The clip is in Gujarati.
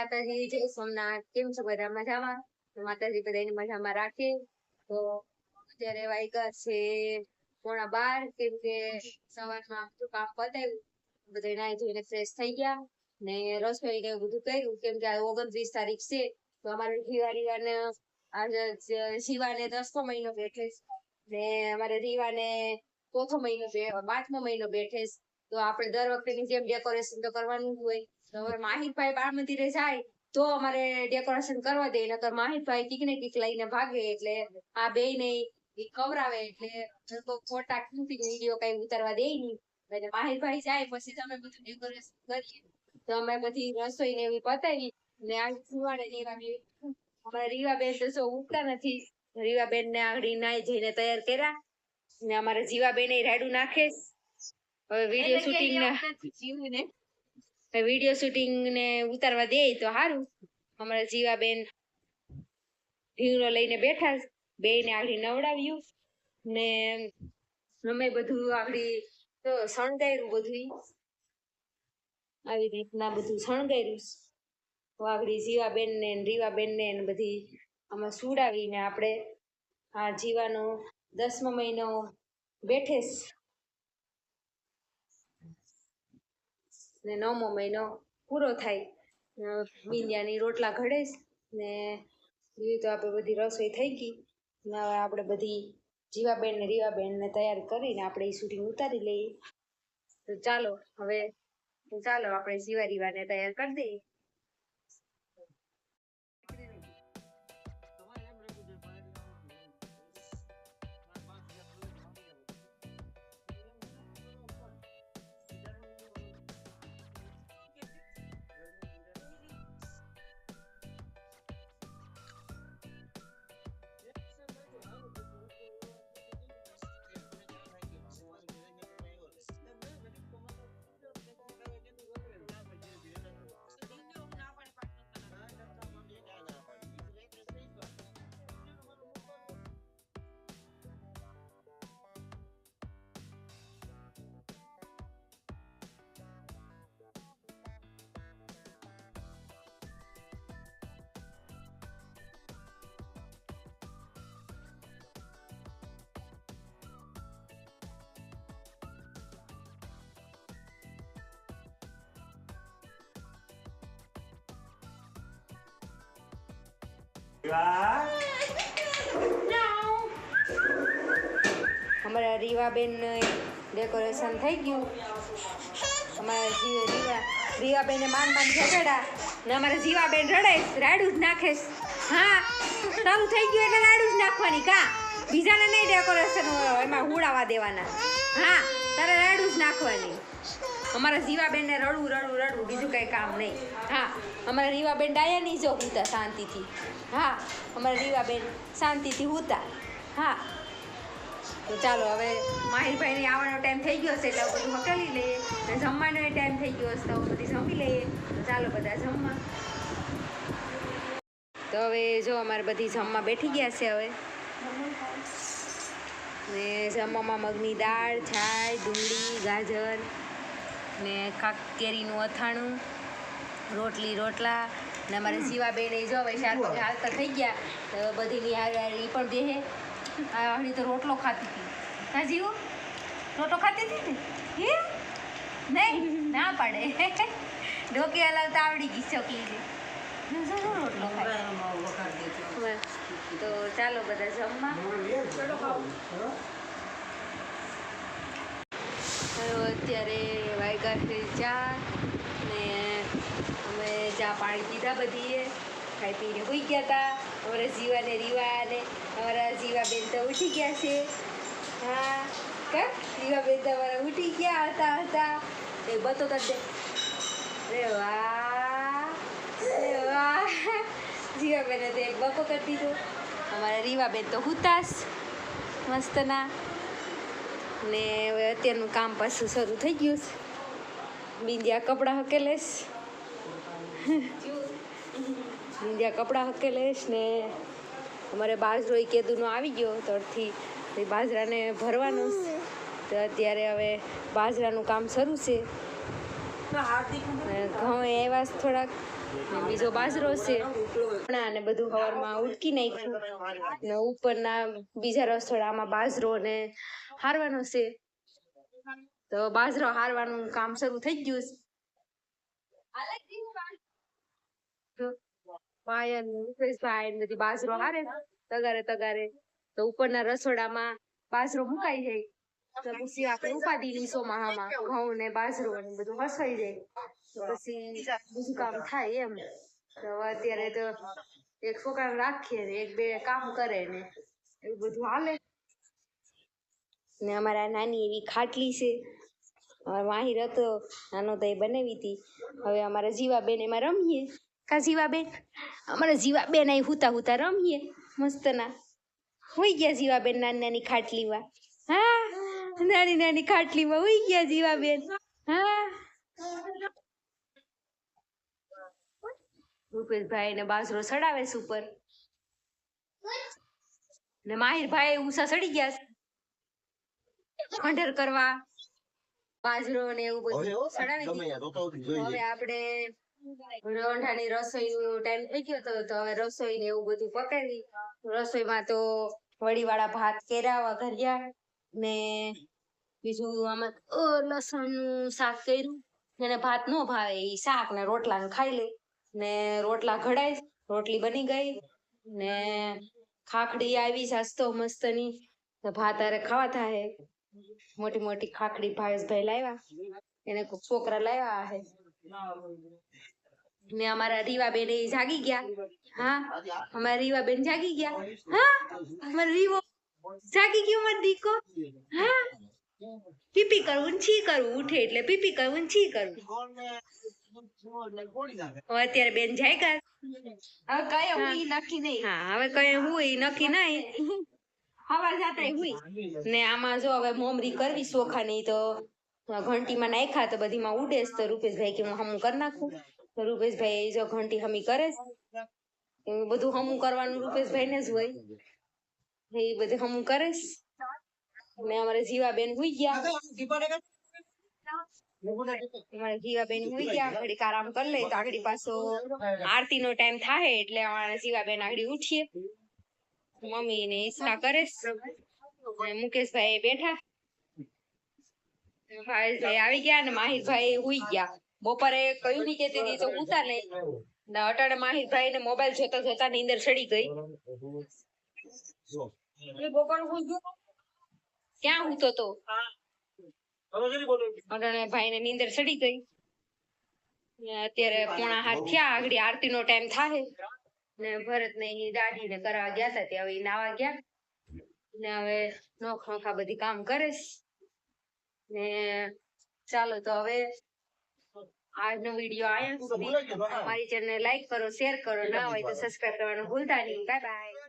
માતાજી જય સોમનાથ. કેમ છો? બધા મજામાં? તો માતાજી બધાની મજામાં રાખે? તો અત્યારે વાગ્યા છે પોણા બાર, કેમ કે સવારમાં બધું કામ પતાવ્યું. બધા નાહી ધોઈને ફ્રેશ થઈ ગયા ને રસોઈ ને બધું કર્યું. કેમ કે આ ઓગણત્રીસ તારીખ છે, તો અમારે દિવાળીને આજે શિવાને દસમો મહિનો બેઠે ને અમારે રીવાને ચોથો મહિનો બે મહિનો બેઠે તો આપણે દર વખતેની જેમ ડેકોરેશન તો કરવાનું હોય. તો હવે માહિતભાઈ બાળ મંદિરે જાય, તો અમારે ડેકોરેશન કરવા દે, નકર માહિતભાઈ કીક ને કીક લઈને ભાગે, એટલે આ બે ને ઈ કવરાવે એટલે ફોટા ખીચી વીડિયો કઈ ઉતારવા દે નહીં. એટલે માહિતભાઈ જાય, પછી તમે બધું ડેકોરેશન કરીએ. તો અમે બધી રસોઈ ને એવી પતાવી, ને આ સુવાડે રીવા અમારા રીવાબેન તો શું ઉગતા નથી. રીવાબેન ને આગળ નાઈ જઈને તૈયાર કર્યા, ને અમારા જીવાબેન રાડું નાખે. હવે વીડિયો શૂટિંગ ને વીડિયો શૂટિંગ ને ઉતારવા દે તો સારું અમારા જીવાબેન ઢીંગલો લઈને બેઠા બે ને આગળ નવડાવ્યું ને અમે બધું આગળ તો શણગાર્યું બધું આવી રીતના બધું શણગાર્યું વાઘડી જીવા બેન જીવાબેન ને રીવાબેન બેન ને બધી આમાં સુડાવીને આપણે આ જીવાનો દસમો મહિનો બેઠે ને નવમો મહિનો પૂરો થાય. મીંડિયાની રોટલા ઘડે ને એવી તો આપણે બધી રસોઈ થઈ ગઈ. હવે આપણે બધી જીવાબેન ને રીવાબેનને તૈયાર કરીને આપણે એ શૂટિંગ ઉતારી લઈએ. તો ચાલો, હવે ચાલો, આપણે જીવા રીવાને તૈયાર કરી દઈએ. અમારા રીવાબેન ડેકોરેશન થઈ ગયું. અમારા રીવા રીવાબેને માન માન ઝઘડા. ને અમારા જીવાબેન રડે રાડું જ નાખેશ હા તારું થઈ ગયું એટલે રાડું જ નાખવાની કા? બીજાને નહીં ડેકોરેશન એમાં હુડાવા દેવાના. હા, તારે રાડું જ નાખવાની. અમારા જીવાબેનને રડવું રડવું રડવું, બીજું કાંઈ કામ નહીં. હા, અમારા રીવાબેન ડાયા નહીં જો હુતા શાંતિથી. હા, અમારા રીવાબેન શાંતિથી હુતા. હા. તો ચાલો, હવે માહિરભાઈને આવવાનો ટાઈમ થઈ ગયો છે એટલે બધું હકાલી લઈએ. અને જમવાનો ટાઈમ થઈ ગયો છે તો બધી જમી લઈએ. તો ચાલો, બધા જમવા. તો હવે જો અમારે બધી જમવા બેઠી ગયા છે હવે. ને જમવામાં મગની દાળ છાય ડુંગળી, ગાજર. ને કાક કેરીનું અથાણું રોટલી રોટલા ને અમારે જીવાબેન એ જો હવે પગ હાલતા થઈ ગયા. તો બધીની હારે પણ બેહે. આ હળી તો રોટલો ખાતી હતી. હા જીવું? રોટલો ખાતી હતી ને? નહીં? ના પાડે. ડોકી હલાવતા આવડી ગઈ રોટલો ખાય. તો ચાલો બધા જમવા. હવે અત્યારે વાયગા છે ચા ને અમે ચા પાણી પીધા બધીએ. ખાઈ પીને હોઈ ગયા હતા અમારા જીવા ને રીવા ને અમારા જીવા બેન તો ઉઠી ગયા છે. હા, કા? રીવા બેન તો અમારા ઉઠી ગયા હતા હતા. એ બતો તો દે અરે વાહ અરે વાહ. જીવા બેને તો એક બકો કરી દીધો. અમારા રીવા બેન તો હુતાશ, મસ્તના. ને હવે અત્યારનું કામ પાછું શરૂ થઈ ગયું છે. બિંદિયા કપડાં હકેલેશ બિંદિયા કપડાં હકેલેશ ને અમારે બાજરો એ કેદુનો આવી ગયો તરથી બાજરાને ભરવાનો છે. તો અત્યારે હવે બાજરાનું કામ શરૂ છે. ઘઉં એવા થોડાક બીજો બાજરો છે. ચણા ને બધું હવારમાં ઉટકી નાખ્યું. ઉપરના બીજા રસોડામાં બાજરો ને હારવાનો છે. તો બાજરો હારવાનું કામ શરૂ થઈ ગયું છે. બધી બાજરો હારે, તગારે તગારે, તો ઉપરના રસોડામાં બાજરો મુકાઈ જાય. તો પછી આપણે ઉપાડી લઈશું મહામાં. ઘઉં ને બાજરો ને બધું હસવાઈ જાય. તો પછી બીજું કામ થાય એમ. તો અત્યારે તો એક છોકરા રાખીએ ને, એક બે કામ કરે ને. એવું બધું હાલે. ને અમારા નાની એવી ખાટલી છે. માહિર હતો નાનો તો એ બનાવી હતી. હવે અમારા જીવાબેન એમાં રમીએ. કા જીવાબેન? અમારા જીવાબેન અહીં હુતા હુતા રમીએ. મસ્તના. હોઈ ગયા જીવાબેન નાની નાની ખાટલીમાં. હા? નાની નાની ખાટલીમાં ઉઈ ગયા જીવાબેન. હા. રૂપેશભાઈ ને બાસરો સડાવે છે ઉપર. ને માહિરભાઈ ઉષા સડી ગયા છે. ખંડર કરવા. બાજરો ને એવું બધું ચડાવી હવે આપણે રોંઢાની રસોઈ ટાઈમ થઈ ગયો તો તો હવે રસોઈ ને એવું બધું પકાવી. રસોઈમાં તો વડીવાળા ભાત કેરા વઘાર્યા ને બીજું આમાં લસણનું શાક કર્યું. એને ભાત નો ભાવે એ શાક ને રોટલા ખાઈ લે ને રોટલા ઘડાય રોટલી બની ગઈ. ને ખાખડી આવી જાસ્તો મસ્તની તો ભાત અરે ખાવા થાય મોટી મોટી ખાખડી ભાવેશભાઈ લાવ્યા. એને છોકરા લાવ્યા હે. ને અમારા રીવાબેન એ જાગી ગયા. હા? અમારા રીવા બેન જાગી ગયા? હા? અમારા રીવો જાગી ગયું મારો દીકો? હા? પીપી કરવું છી કરવું ઉઠે એટલે પીપી કરવું છી કરવું અત્યારે બેન જાગ્યા. હવે કયા હું નક્કી નહીં. હા હવે કઈ હોય નક્કી નહીં. હવા જાતા હોય ને આમાં જો હવે મોમરી કરવી ચોખાની તો ઘંટીમાં નાખ્યા તો બધીમાં ઉડે તો રૂપેશભાઈ કે હું હમું કરી નાખું. તો રૂપેશભાઈ જો ઘંટી હમી કરે બધું હમું કરવાનું રૂપેશભાઈ ને જ હોય. એ બધું હમ કરે છે. ને અમારે જીવાબેન હુઈ ગયા. અમારે જીવાબેન હુઈ ગયા ઘડીક આરામ કરી લે તો આગળ પાછો આરતી નો ટાઈમ થાય એટલે અમારે જીવાબેન આગળ ઉઠીએ. મમ્મી ને ઈચ્છા કરે મુકેશભાઈ બેઠા. ભાઈ આવી ગયા ને માહિરભાઈ હુઈ ગયા. બપોરે કયું ની કેતી હતી તો ઉતા નહીં ને અટાણે માહિરભાઈ ને મોબાઈલ જોતા જોતા નીંદર ચડી ગઈ. ક્યાં હું તો અટાણે ભાઈ ને નીંદર ચડી ગઈ. અત્યારે પોણા હાથ થયા, આગળ આરતી નો ટાઈમ થાય ને ભરત ને એની દાઢી ને કરવા ગયા હતા ત્યાં હવે નાવા ગયા. ને હવે નોખ નોખા બધી કામ કરે ને ચાલો તો હવે આજનો વીડિયો આયા અમારી ચેનલ લાઈક કરો શેર કરો, ના હોય તો સબસ્ક્રાઇબ કરવાનું ભૂલતા નહીં. Bye bye